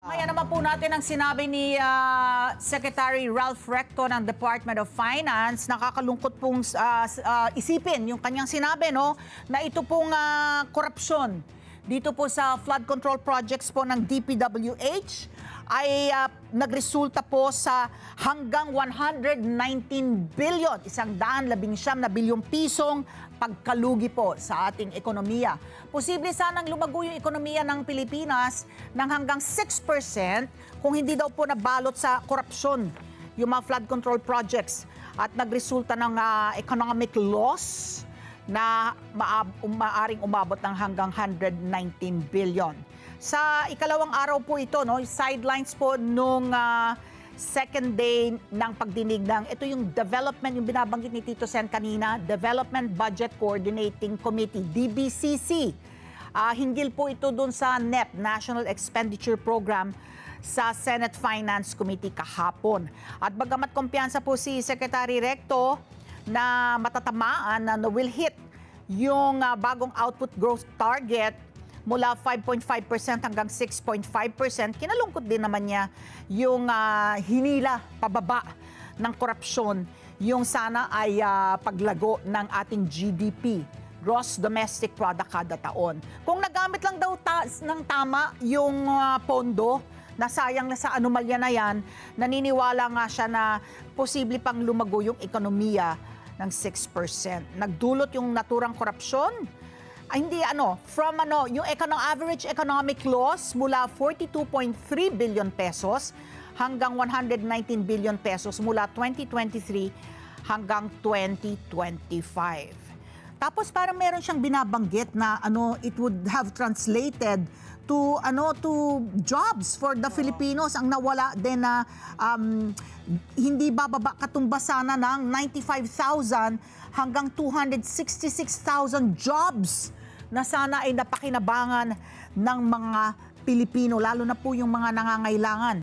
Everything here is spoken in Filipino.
Kaya naman po natin ang sinabi ni ah, Secretary Ralph Recto ng Department of Finance. Nakakalungkot pong s- ah, isipin yung kanyang sinabi no na ito pong ah, korupsyon dito po sa flood control projects po ng DPWH ay ah, nagresulta po sa hanggang 119 billion, isang daan labing siyam na bilyong pisong pagkalugi po sa ating ekonomiya. Posible sanang lumago yung ekonomiya ng Pilipinas ng hanggang 6% kung hindi daw po nabalot sa korupsyon yung mga flood control projects at nagresulta ng ah, economic loss na um- maaring umabot ng hanggang 119 billion. Sa ikalawang araw po ito, no, sidelines po nung ah, second day ng pagdinig ng ito yung development, yung binabanggit ni Tito Sen kanina, Development Budget Coordinating Committee, DBCC. Ah, hinggil po ito dun sa NEP, National Expenditure Program, sa Senate Finance Committee kahapon. At bagamat kumpiyansa po si Secretary Recto na matatamaan na will hit yung ah, bagong output growth target mula 5.5% hanggang 6.5%, kinalungkot din naman niya yung ah, hinila pababa ng korupsyon, yung sana ay ah, paglago ng ating GDP gross domestic product kada taon. Kung nagamit lang daw ta- ng tama yung ah, pondo, nasayang na sa anomalya na yan, naniniwala nga siya na posible pang lumago yung ekonomiya ng 6%. Nagdulot yung naturang korupsyon, ay, hindi ano, from ano, yung econo- average economic loss mula 42.3 billion pesos hanggang 119 billion pesos mula 2023 hanggang 2025. Tapos parang meron siyang binabanggit na ano it would have translated to ano to jobs for the Filipinos ang nawala din na um, hindi bababa katumbas sana ng 95,000 hanggang 266,000 jobs na sana ay napakinabangan ng mga Pilipino lalo na po yung mga nangangailangan.